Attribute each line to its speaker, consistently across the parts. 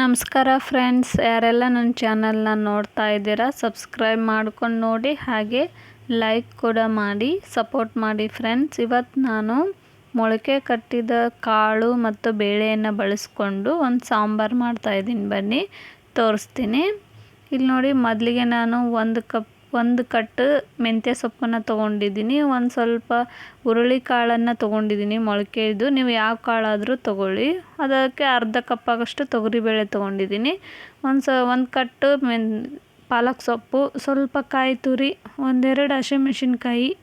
Speaker 1: ನಮಸ್ಕಾರ ಫ್ರೆಂಡ್ಸ್ ಯಾರೆಲ್ಲ ನನ್ನ ಚಾನಲ್ನ ನೋಡ್ತಾ ಇದ್ದೀರಾ ಸಬ್ಸ್ಕ್ರೈಬ್ ಮಾಡ್ಕೊಂಡು ನೋಡಿ, ಹಾಗೆ ಲೈಕ್ ಕೂಡ ಮಾಡಿ ಸಪೋರ್ಟ್ ಮಾಡಿ ಫ್ರೆಂಡ್ಸ್ ಇವತ್ತು ನಾನು ಮೊಳಕೆ ಕಟ್ಟಿದ ಕಾಳು ಮತ್ತು ಬೇಳೆಯನ್ನು ಬಳಸ್ಕೊಂಡು ಒಂದು ಸಾಂಬಾರು ಮಾಡ್ತಾಯಿದ್ದೀನಿ ಬನ್ನಿ, ತೋರಿಸ್ತೀನಿ. ಇಲ್ಲಿ ನೋಡಿ ಮೊದಲಿಗೆ ನಾನು ಒಂದು ಕಪ್ ಒಂದು ಕಟ್ಟು ಮೆಂತ್ಯ ಸೊಪ್ಪನ್ನು ತೊಗೊಂಡಿದ್ದೀನಿ, ಒಂದು ಸ್ವಲ್ಪ ಹುರುಳಿ ಕಾಳನ್ನು ತೊಗೊಂಡಿದ್ದೀನಿ ಮೊಳಕೆದು ನೀವು ಯಾವ ಕಾಳಾದರೂ ತೊಗೊಳ್ಳಿ. ಅದಕ್ಕೆ ಅರ್ಧ ಕಪ್ ಆಗೋಷ್ಟು ತೊಗರಿಬೇಳೆ ತೊಗೊಂಡಿದ್ದೀನಿ. ಒಂದು ಸ, ಒಂದು ಕಟ್ಟು ಮೆನ್, ಪಾಲಕ್ ಸೊಪ್ಪು, ಸ್ವಲ್ಪ ಕಾಯಿ ತುರಿ, ಒಂದೆರಡು ಹಸಿಮೆಣ್ಸಿನ್ಕಾಯಿ,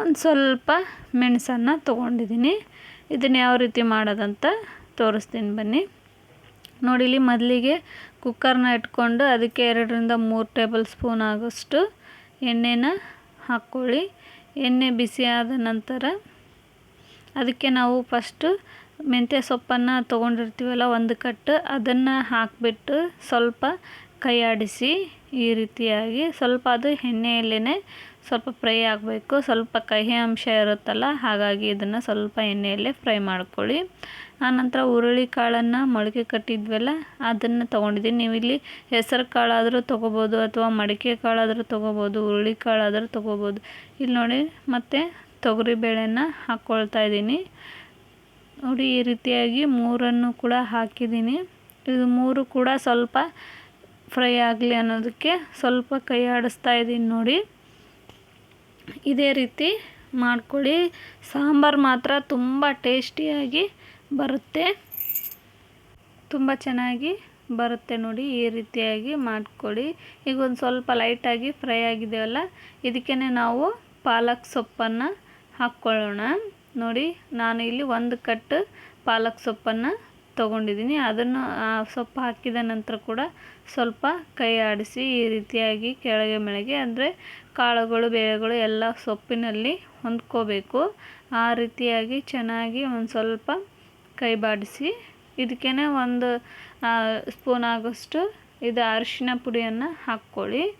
Speaker 1: ಒಂದು ಸ್ವಲ್ಪ ಮೆಣಸನ್ನು ತೊಗೊಂಡಿದ್ದೀನಿ. ಇದನ್ನು ಯಾವ ರೀತಿ ಮಾಡೋದಂತ ತೋರಿಸ್ತೀನಿ ಬನ್ನಿ. ನೋಡಿ, ಇಲ್ಲಿ ಮೊದಲಿಗೆ ಕುಕ್ಕರ್ನ ಇಟ್ಕೊಂಡು ಅದಕ್ಕೆ ಎರಡರಿಂದ ಮೂರು ಟೇಬಲ್ ಸ್ಪೂನ್ ಆಗೋಷ್ಟು ಎಣ್ಣೆನ ಹಾಕ್ಕೊಳ್ಳಿ. ಎಣ್ಣೆ ಬಿಸಿ ಆದ ನಂತರ ಅದಕ್ಕೆ ನಾವು ಫಸ್ಟು ಮೆಂತ್ಯ ಸೊಪ್ಪನ್ನು ತೊಗೊಂಡಿರ್ತೀವಲ್ಲ, ಒಂದು ಕಟ್ಟು ಅದನ್ನು ಹಾಕಿಬಿಟ್ಟು ಸ್ವಲ್ಪ ಕೈ ಈ ರೀತಿಯಾಗಿ ಸ್ವಲ್ಪ ಅದು ಎಣ್ಣೆಯಲ್ಲೇ ಸ್ವಲ್ಪ ಫ್ರೈ ಆಗಬೇಕು. ಸ್ವಲ್ಪ ಕಹಿ ಅಂಶ ಇರುತ್ತಲ್ಲ, ಹಾಗಾಗಿ ಇದನ್ನು ಸ್ವಲ್ಪ ಎಣ್ಣೆಯಲ್ಲೇ ಫ್ರೈ ಮಾಡ್ಕೊಳ್ಳಿ. ಆನಂತರ ಹುರುಳಿ ಕಾಳನ್ನು ಮೊಳಕೆ ಕಟ್ಟಿದ್ವಲ್ಲ, ಅದನ್ನು ತೊಗೊಂಡಿದ್ದೀನಿ. ನೀವು ಇಲ್ಲಿ ಹೆಸರು ಕಾಳಾದರೂ ತೊಗೋಬೋದು ಅಥವಾ ಮಡಿಕೆ ಕಾಳಾದರೂ ತೊಗೋಬೋದು, ಹುರುಳಿ ಕಾಳಾದರೂ ತೊಗೋಬೋದು. ಇಲ್ಲಿ ನೋಡಿ, ಮತ್ತು ತೊಗರಿಬೇಳೆನ ಹಾಕ್ಕೊಳ್ತಾ ಇದ್ದೀನಿ. ನೋಡಿ, ಈ ರೀತಿಯಾಗಿ ಮೂರನ್ನು ಕೂಡ ಹಾಕಿದ್ದೀನಿ. ಇದು ಮೂರು ಕೂಡ ಸ್ವಲ್ಪ ಫ್ರೈ ಆಗಲಿ ಅನ್ನೋದಕ್ಕೆ ಸ್ವಲ್ಪ ಕೈ ಆಡಿಸ್ತಾ ಇದ್ದೀನಿ ನೋಡಿ. ಇದೇ ರೀತಿ ಮಾಡ್ಕೊಳ್ಳಿ. ಸಾಂಬಾರು ಮಾತ್ರ ತುಂಬ ಟೇಸ್ಟಿಯಾಗಿ ಬರುತ್ತೆ. ತುಂಬ ಚೆನ್ನಾಗಿ ಬರುತ್ತೆ ನೋಡಿ, ಈ ರೀತಿಯಾಗಿ ಮಾಡ್ಕೊಳ್ಳಿ. ಈಗ ಒಂದು ಸ್ವಲ್ಪ ಲೈಟಾಗಿ ಫ್ರೈ ಆಗಿದೆಯಲ್ಲ ಇದಕ್ಕೆ ನಾವು ಪಾಲಕ್ ಸೊಪ್ಪನ್ನು ಹಾಕ್ಕೊಳ್ಳೋಣ. ನೋಡಿ, ನಾನು ಇಲ್ಲಿ ಒಂದು ಕಟ್ಟು ಪಾಲಕ್ ಸೊಪ್ಪನ್ನು ತೊಗೊಂಡಿದ್ದೀನಿ. ಅದನ್ನು, ಆ, ಸೊಪ್ಪು ಹಾಕಿದ ನಂತರ ಕೂಡ ಸ್ವಲ್ಪ ಕೈ ಆಡಿಸಿ ಈ ರೀತಿಯಾಗಿ ಕೆಳಗೆ ಮೇಳೆಗೆ, ಅಂದರೆ ಕಾಳುಗಳು, ಬೇಳೆಗಳು ಎಲ್ಲ ಸೊಪ್ಪಿನಲ್ಲಿ ಹೊಂದ್ಕೋಬೇಕು. ಆ ರೀತಿಯಾಗಿ ಚೆನ್ನಾಗಿ ಒಂದು ಸ್ವಲ್ಪ ಕೈ ಬಾಡಿಸಿ ಇದಕ್ಕೇ ಒಂದು ಸ್ಪೂನ್ ಆಗೋಷ್ಟು ಇದು ಅರಿಶಿನ ಪುಡಿಯನ್ನು ಹಾಕ್ಕೊಳ್ಳಿ.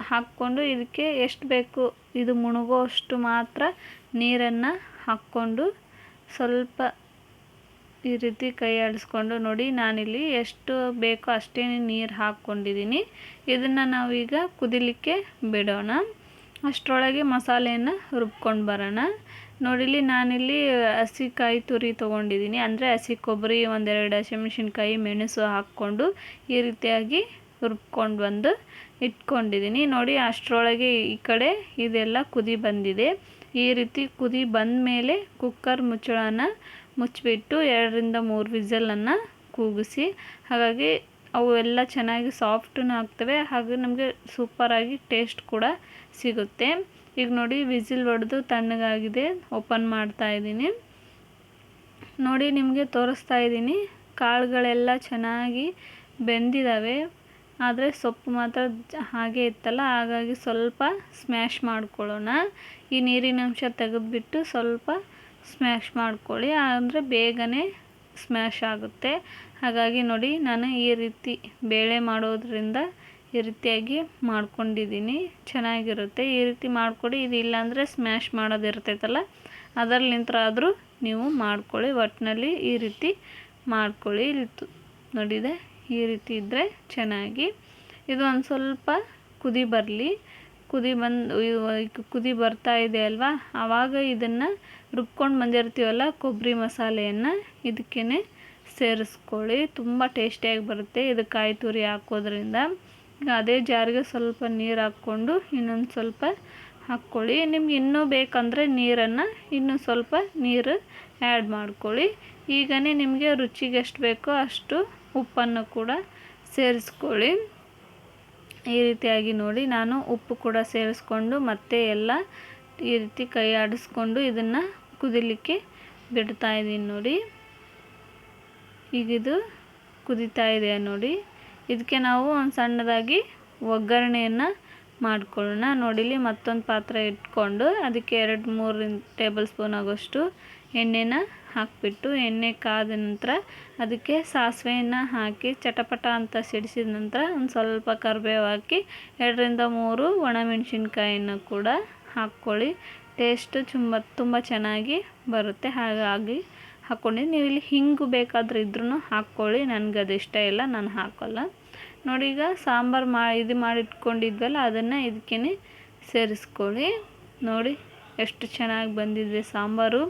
Speaker 1: ಹಾಕ್ಕೊಂಡು ಇದಕ್ಕೆ ಎಷ್ಟು ಬೇಕು, ಇದು ಮುಳುಗೋ ಅಷ್ಟು ಮಾತ್ರ ನೀರನ್ನು ಹಾಕ್ಕೊಂಡು ಸ್ವಲ್ಪ ಈ ರೀತಿ ಕೈ ಆಡಿಸ್ಕೊಂಡು ನೋಡಿ, ನಾನಿಲ್ಲಿ ಎಷ್ಟು ಬೇಕೋ ಅಷ್ಟೇ ನೀರು ಹಾಕ್ಕೊಂಡಿದ್ದೀನಿ ಇದನ್ನು ನಾವೀಗ ಕುದಿಲಿಕ್ಕೆ ಬಿಡೋಣ. ಅಷ್ಟರೊಳಗೆ ಮಸಾಲೆಯನ್ನು ರುಬ್ಕೊಂಡು ಬರೋಣ. ನೋಡಿಲಿ ನಾನಿಲ್ಲಿ ಹಸಿ ಕಾಯಿ ತುರಿ ತೊಗೊಂಡಿದ್ದೀನಿ ಅಂದರೆ ಹಸಿ ಕೊಬ್ಬರಿ, ಒಂದೆರಡು ಹಸಿಮೆಣ್ಸಿನ್ಕಾಯಿ ಮೆಣಸು ಹಾಕ್ಕೊಂಡು ಈ ರೀತಿಯಾಗಿ ರುಬ್ಕೊಂಡು ಬಂದು ಇಟ್ಕೊಂಡಿದ್ದೀನಿ ನೋಡಿ, ಅಷ್ಟರೊಳಗೆ ಈ ಕಡೆ ಇದೆಲ್ಲ ಕುದಿ ಬಂದಿದೆ. ಈ ರೀತಿ ಕುದಿ ಬಂದ ಮೇಲೆ ಕುಕ್ಕರ್ ಮುಚ್ಚಳನ ಮುಚ್ಚಿಬಿಟ್ಟು ಎರಡರಿಂದ ಮೂರು ವಿಸಲನ್ನು ಕೂಗಿಸಿ, ಹಾಗಾಗಿ ಅವು ಎಲ್ಲ ಚೆನ್ನಾಗಿ ಸಾಫ್ಟನ್ನು ಆಗ್ತವೆ, ಹಾಗೆ ನಮಗೆ ಸೂಪರಾಗಿ ಟೇಸ್ಟ್ ಕೂಡ ಸಿಗುತ್ತೆ. ಈಗ ನೋಡಿ, ವಿಸಿಲ್ ಹೊಡೆದು ತಣ್ಣಗಾಗಿದೆ, ಓಪನ್ ಮಾಡ್ತಾ ಇದ್ದೀನಿ. ನೋಡಿ, ನಿಮಗೆ ತೋರಿಸ್ತಾ ಇದ್ದೀನಿ, ಕಾಳುಗಳೆಲ್ಲ ಚೆನ್ನಾಗಿ ಬೆಂದಿದ್ದಾವೆ ಆದರೆ ಸೊಪ್ಪು ಮಾತ್ರ ಹಾಗೆ ಇತ್ತಲ್ಲ, ಹಾಗಾಗಿ ಸ್ವಲ್ಪ ಸ್ಮ್ಯಾಶ್ ಮಾಡ್ಕೊಳ್ಳೋಣ. ಈ ನೀರಿನಂಶ ತೆಗೆದುಬಿಟ್ಟು ಸ್ವಲ್ಪ ಸ್ಮ್ಯಾಶ್ ಮಾಡ್ಕೊಳ್ಳಿ ಅಂದರೆ ಬೇಗನೆ ಸ್ಮ್ಯಾಶ್ ಆಗುತ್ತೆ. ಹಾಗಾಗಿ ನೋಡಿ, ನಾನು ಈ ರೀತಿ ಬೇಳೆ ಮಾಡೋದ್ರಿಂದ ಈ ರೀತಿಯಾಗಿ ಮಾಡ್ಕೊಂಡಿದ್ದೀನಿ. ಚೆನ್ನಾಗಿರುತ್ತೆ. ಈ ರೀತಿ ಮಾಡಿಕೊಡಿ ಇದು ಇಲ್ಲಾಂದರೆ ಸ್ಮ್ಯಾಶ್ ಮಾಡೋದು ಇರ್ತೈತಲ್ಲ ಅದರಲ್ಲಿಂತ್ರ ನೀವು ಮಾಡ್ಕೊಳ್ಳಿ. ಒಟ್ಟಿನಲ್ಲಿ ಈ ರೀತಿ ಮಾಡ್ಕೊಳ್ಳಿ. ಇಲ್ಲಿ ನೋಡಿದೆ, ಈ ರೀತಿ ಇದ್ದರೆ ಚೆನ್ನಾಗಿ. ಇದು ಒಂದು ಸ್ವಲ್ಪ ಕುದಿ ಬರಲಿ. ಕುದಿ ಬಂದು ಕುದಿ ಬರ್ತಾ ಇದೆ ಅಲ್ವಾ? ಆವಾಗ ಇದನ್ನು ರುಬ್ಕೊಂಡು ಬಂದಿರ್ತೀವಲ್ಲ ಕೊಬ್ಬರಿ ಮಸಾಲೆಯನ್ನು ಇದಕ್ಕೇ ಸೇರಿಸ್ಕೊಳ್ಳಿ. ತುಂಬ ಟೇಸ್ಟಿಯಾಗಿ ಬರುತ್ತೆ ಇದು ಕಾಯಿ ತುರಿ ಹಾಕೋದ್ರಿಂದ. ಈಗ ಅದೇ ಜಾರಿಗೆ ಸ್ವಲ್ಪ ನೀರು ಹಾಕ್ಕೊಂಡು ಇನ್ನೊಂದು ಸ್ವಲ್ಪ ಹಾಕ್ಕೊಳ್ಳಿ. ನಿಮ್ಗೆ ಇನ್ನೂ ಬೇಕಂದರೆ ನೀರನ್ನು ಇನ್ನೂ ಸ್ವಲ್ಪ ನೀರು ಆ್ಯಡ್ ಮಾಡ್ಕೊಳ್ಳಿ. ಈಗನೇ ನಿಮಗೆ ರುಚಿಗೆ ಎಷ್ಟು ಬೇಕೋ ಅಷ್ಟು ಉಪ್ಪನ್ನು ಕೂಡ ಸೇರಿಸ್ಕೊಳ್ಳಿ. ಈ ರೀತಿಯಾಗಿ ನೋಡಿ, ನಾನು ಉಪ್ಪು ಕೂಡ ಸೇರಿಸ್ಕೊಂಡು ಮತ್ತೆ ಎಲ್ಲ ಈ ರೀತಿ ಕೈ ಆಡಿಸ್ಕೊಂಡು ಇದನ್ನು ಕುದಿಲಿಕ್ಕೆ ಬಿಡ್ತಾ ಇದ್ದೀನಿ ನೋಡಿ. ಈಗಿದು ಕುದೀತಾ ಇದೆ ನೋಡಿ. ಇದಕ್ಕೆ ನಾವು ಒಂದು ಸಣ್ಣದಾಗಿ ಒಗ್ಗರಣೆಯನ್ನು ಮಾಡ್ಕೊಳ್ಳೋಣ. ನೋಡಿಲಿ ಮತ್ತೊಂದು ಪಾತ್ರೆ ಇಟ್ಕೊಂಡು ಅದಕ್ಕೆ ಎರಡು ಮೂರು ಟೇಬಲ್ ಸ್ಪೂನ್ ಆಗೋಷ್ಟು ಎಣ್ಣೆನ ಹಾಕಿಬಿಟ್ಟು ಎಣ್ಣೆ ಕಾದ ನಂತರ ಅದಕ್ಕೆ ಸಾಸಿವೆಯನ್ನು ಹಾಕಿ ಚಟಪಟ ಅಂತ ಸಿಡಿಸಿದ ನಂತರ ಒಂದು ಸ್ವಲ್ಪ ಕರಿಬೇವು ಹಾಕಿ ಎರಡರಿಂದ ಮೂರು ಒಣಮೆಣಸಿನ್ಕಾಯನ್ನು ಕೂಡ ಹಾಕ್ಕೊಳ್ಳಿ. ಟೇಸ್ಟು ತುಂಬ ತುಂಬ ಚೆನ್ನಾಗಿ ಬರುತ್ತೆ. ಹಾಗಾಗಿ ಹಾಕ್ಕೊಂಡಿದ್ದು ನೀವು ಇಲ್ಲಿ ಹಿಂಗು ಬೇಕಾದ್ರೆ ಇದ್ರೂ ಹಾಕ್ಕೊಳ್ಳಿ. ನನಗೆ ಅದು ಇಷ್ಟ ಇಲ್ಲ, ನಾನು ಹಾಕೋಲ್ಲ. ನೋಡಿ ಈಗ ಸಾಂಬಾರು ಮಾ, ಇದು ಮಾಡಿಟ್ಕೊಂಡಿದ್ವಲ್ಲ, ಅದನ್ನು ಇದಕ್ಕೇ ಸೇರಿಸ್ಕೊಳ್ಳಿ. ನೋಡಿ ಎಷ್ಟು ಚೆನ್ನಾಗಿ ಬಂದಿದೆ ಸಾಂಬಾರು.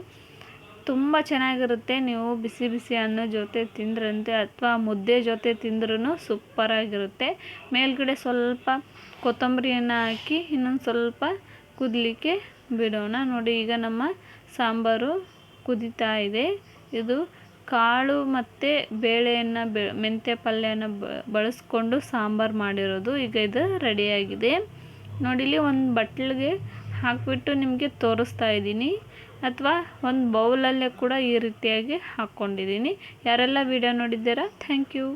Speaker 1: ತುಂಬ ಚೆನ್ನಾಗಿರುತ್ತೆ. ನೀವು ಬಿಸಿ ಬಿಸಿ ಅನ್ನ ಜೊತೆ ತಿಂದ್ರಂತೆ, ಅಥವಾ ಮುದ್ದೆ ಜೊತೆ ತಿಂದ್ರೂ ಸೂಪರಾಗಿರುತ್ತೆ. ಮೇಲ್ಗಡೆ ಸ್ವಲ್ಪ ಕೊತ್ತಂಬರಿಯನ್ನು ಹಾಕಿ ಇನ್ನೊಂದು ಸ್ವಲ್ಪ ಕುದಲಿಕ್ಕೆ ಬಿಡೋಣ. ನೋಡಿ, ಈಗ ನಮ್ಮ ಸಾಂಬಾರು ಕುದೀತಾ ಇದೆ. ಇದು ಕಾಳು ಮತ್ತು ಬೇಳೆಯನ್ನು ಬೆ, ಮೆಂತ್ಯ ಪಲ್ಯನ ಬಳಸ್ಕೊಂಡು ಸಾಂಬಾರು ಮಾಡಿರೋದು. ಈಗ ಇದು ರೆಡಿಯಾಗಿದೆ. ನೋಡಿಲಿ ಒಂದು ಬಟ್ಲಿಗೆ ಹಾಕಿಬಿಟ್ಟು ನಿಮಗೆ ತೋರಿಸ್ತಾ ಇದ್ದೀನಿ. ಅಥವಾ ಒಂದು ಬೌಲಲ್ಲೇ ಕೂಡ ಈ ರೀತಿಯಾಗಿ ಹಾಕ್ಕೊಂಡಿದ್ದೀನಿ ಯಾರೆಲ್ಲ ವಿಡಿಯೋ ನೋಡಿದ್ದೀರಾ, ಥ್ಯಾಂಕ್ ಯು.